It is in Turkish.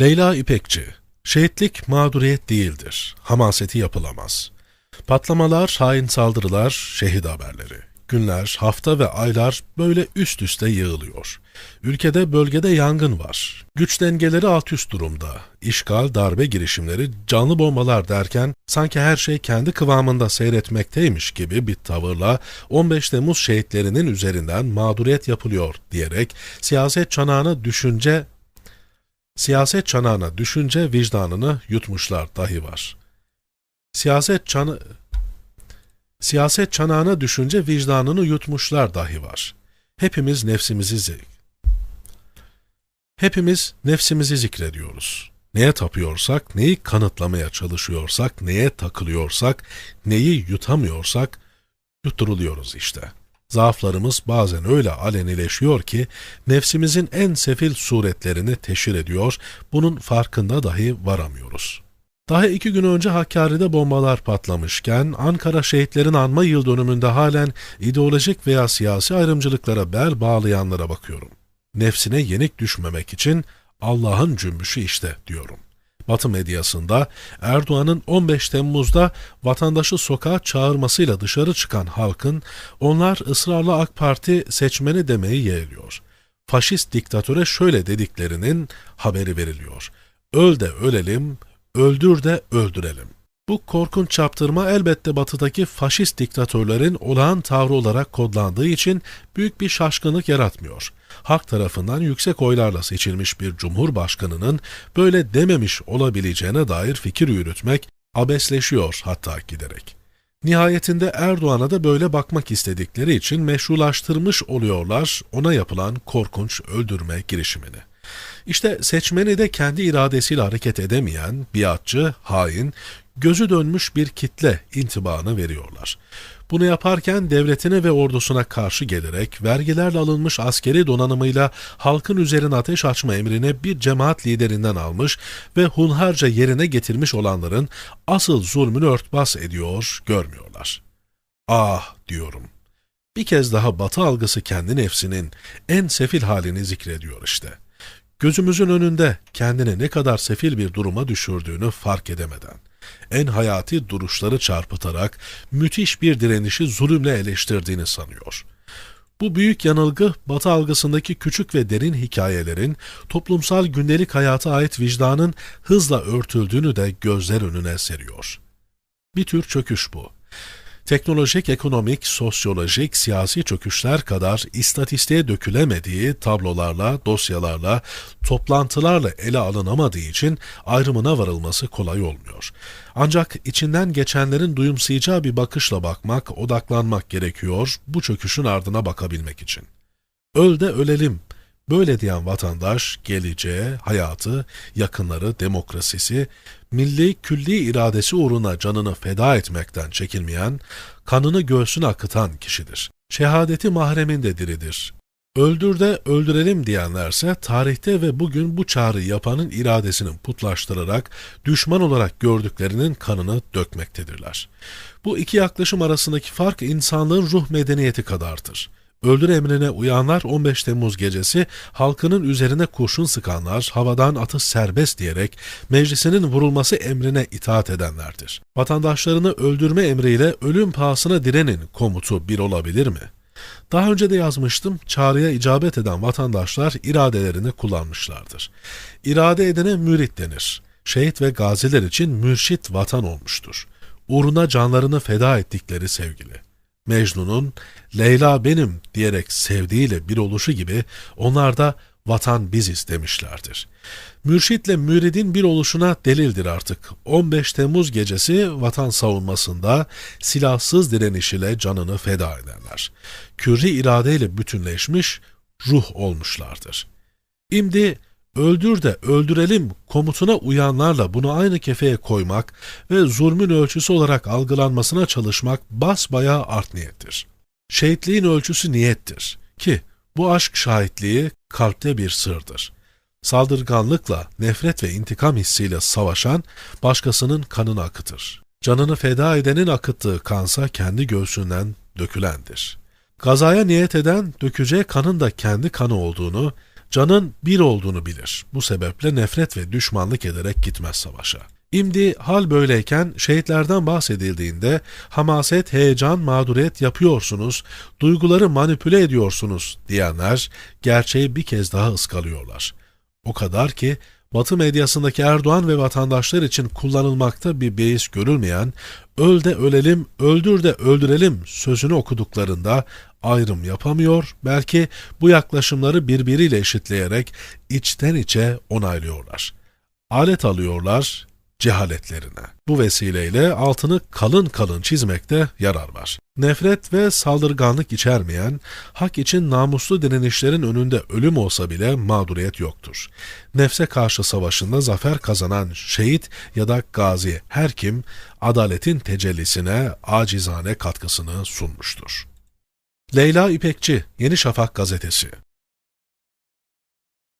Leyla İpekçi, şehitlik mağduriyet değildir, hamaseti yapılamaz. Patlamalar, hain saldırılar, şehit haberleri. Günler, hafta ve aylar böyle üst üste yığılıyor. Ülkede bölgede yangın var. Güç dengeleri alt üst durumda. İşgal, darbe girişimleri, canlı bombalar derken sanki her şey kendi kıvamında seyretmekteymiş gibi bir tavırla 15 Temmuz şehitlerinin üzerinden mağduriyet yapılıyor diyerek siyaset çanağını düşünce siyaset çanağına düşünce vicdanını yutmuşlar dahi var. Siyaset çanı siyaset çanağına düşünce vicdanını yutmuşlar dahi var. Hepimiz nefsimizi zik. Hepimiz nefsimizi zikrediyoruz. Neye tapıyorsak, neyi kanıtlamaya çalışıyorsak, neye takılıyorsak, neyi yutamıyorsak yutturuluyoruz işte. Zaaflarımız bazen öyle alenileşiyor ki nefsimizin en sefil suretlerini teşhir ediyor, bunun farkında dahi varamıyoruz. Daha iki gün önce Hakkari'de bombalar patlamışken Ankara şehitlerin anma yıl dönümünde halen ideolojik veya siyasi ayrımcılıklara bel bağlayanlara bakıyorum. Nefsine yenik düşmemek için Allah'ın cümbüşü işte diyorum. Batı medyasında Erdoğan'ın 15 Temmuz'da vatandaşı sokağa çağırmasıyla dışarı çıkan halkın onlar ısrarla AK Parti seçmeni demeyi yeğliyor. Faşist diktatöre şöyle dediklerinin haberi veriliyor. Öl de ölelim, öldür de öldürelim. Bu korkunç çaptırma elbette batıdaki faşist diktatörlerin olağan tavrı olarak kodlandığı için büyük bir şaşkınlık yaratmıyor. Halk tarafından yüksek oylarla seçilmiş bir cumhurbaşkanının böyle dememiş olabileceğine dair fikir yürütmek abesleşiyor hatta giderek. Nihayetinde Erdoğan'a da böyle bakmak istedikleri için meşrulaştırmış oluyorlar ona yapılan korkunç öldürme girişimini. İşte seçmeni de kendi iradesiyle hareket edemeyen, biatçı, hain, gözü dönmüş bir kitle intibanı veriyorlar. Bunu yaparken devletine ve ordusuna karşı gelerek vergilerle alınmış askeri donanımıyla halkın üzerine ateş açma emrini bir cemaat liderinden almış ve hunharca yerine getirmiş olanların asıl zulmünü örtbas ediyor, görmüyorlar. Ah diyorum. Bir kez daha batı algısı kendi nefsinin en sefil halini zikrediyor işte. Gözümüzün önünde kendini ne kadar sefil bir duruma düşürdüğünü fark edemeden en hayati duruşları çarpıtarak müthiş bir direnişi zulümle eleştirdiğini sanıyor. Bu büyük yanılgı Batı algısındaki küçük ve derin hikayelerin toplumsal gündelik hayata ait vicdanın hızla örtüldüğünü de gözler önüne seriyor. Bir tür çöküş bu teknolojik, ekonomik, sosyolojik, siyasi çöküşler kadar istatistiğe dökülemediği tablolarla, dosyalarla, toplantılarla ele alınamadığı için ayrımına varılması kolay olmuyor. Ancak içinden geçenlerin duyumsayacağı bir bakışla bakmak, odaklanmak gerekiyor bu çöküşün ardına bakabilmek için. Öl de ölelim Böyle diyen vatandaş geleceği, hayatı, yakınları, demokrasisi, milli külli iradesi uğruna canını feda etmekten çekinmeyen, kanını göğsüne akıtan kişidir. Şehadeti mahreminde diridir. Öldür de öldürelim diyenlerse tarihte ve bugün bu çağrı yapanın iradesini putlaştırarak düşman olarak gördüklerinin kanını dökmektedirler. Bu iki yaklaşım arasındaki fark insanlığın ruh medeniyeti kadardır. Öldür emrine uyanlar 15 Temmuz gecesi halkının üzerine kurşun sıkanlar, havadan atı serbest diyerek meclisinin vurulması emrine itaat edenlerdir. Vatandaşlarını öldürme emriyle ölüm pahasına direnin komutu bir olabilir mi? Daha önce de yazmıştım, çağrıya icabet eden vatandaşlar iradelerini kullanmışlardır. İrade edene mürit denir. Şehit ve gaziler için mürşit vatan olmuştur. Uğruna canlarını feda ettikleri sevgili. Mecnun'un Leyla benim diyerek sevdiğiyle bir oluşu gibi onlar da vatan biziz demişlerdir. Mürşitle müridin bir oluşuna delildir artık. 15 Temmuz gecesi vatan savunmasında silahsız direniş ile canını feda edenler. Kürri iradeyle bütünleşmiş ruh olmuşlardır. İmdi öldür de öldürelim komutuna uyanlarla bunu aynı kefeye koymak ve zulmün ölçüsü olarak algılanmasına çalışmak basbayağı art niyettir. Şehitliğin ölçüsü niyettir ki bu aşk şahitliği kalpte bir sırdır. Saldırganlıkla, nefret ve intikam hissiyle savaşan başkasının kanını akıtır. Canını feda edenin akıttığı kansa kendi göğsünden dökülendir. Gazaya niyet eden dökeceği kanın da kendi kanı olduğunu Canın bir olduğunu bilir. Bu sebeple nefret ve düşmanlık ederek gitmez savaşa. İmdi hal böyleyken şehitlerden bahsedildiğinde hamaset, heyecan, mağduriyet yapıyorsunuz, duyguları manipüle ediyorsunuz diyenler gerçeği bir kez daha ıskalıyorlar. O kadar ki Batı medyasındaki Erdoğan ve vatandaşlar için kullanılmakta bir beis görülmeyen öl de ölelim, öldür de öldürelim sözünü okuduklarında ayrım yapamıyor, belki bu yaklaşımları birbiriyle eşitleyerek içten içe onaylıyorlar. Alet alıyorlar, cehaletlerine. Bu vesileyle altını kalın kalın çizmekte yarar var. Nefret ve saldırganlık içermeyen, hak için namuslu direnişlerin önünde ölüm olsa bile mağduriyet yoktur. Nefse karşı savaşında zafer kazanan şehit ya da gazi her kim adaletin tecellisine acizane katkısını sunmuştur. Leyla İpekçi, Yeni Şafak Gazetesi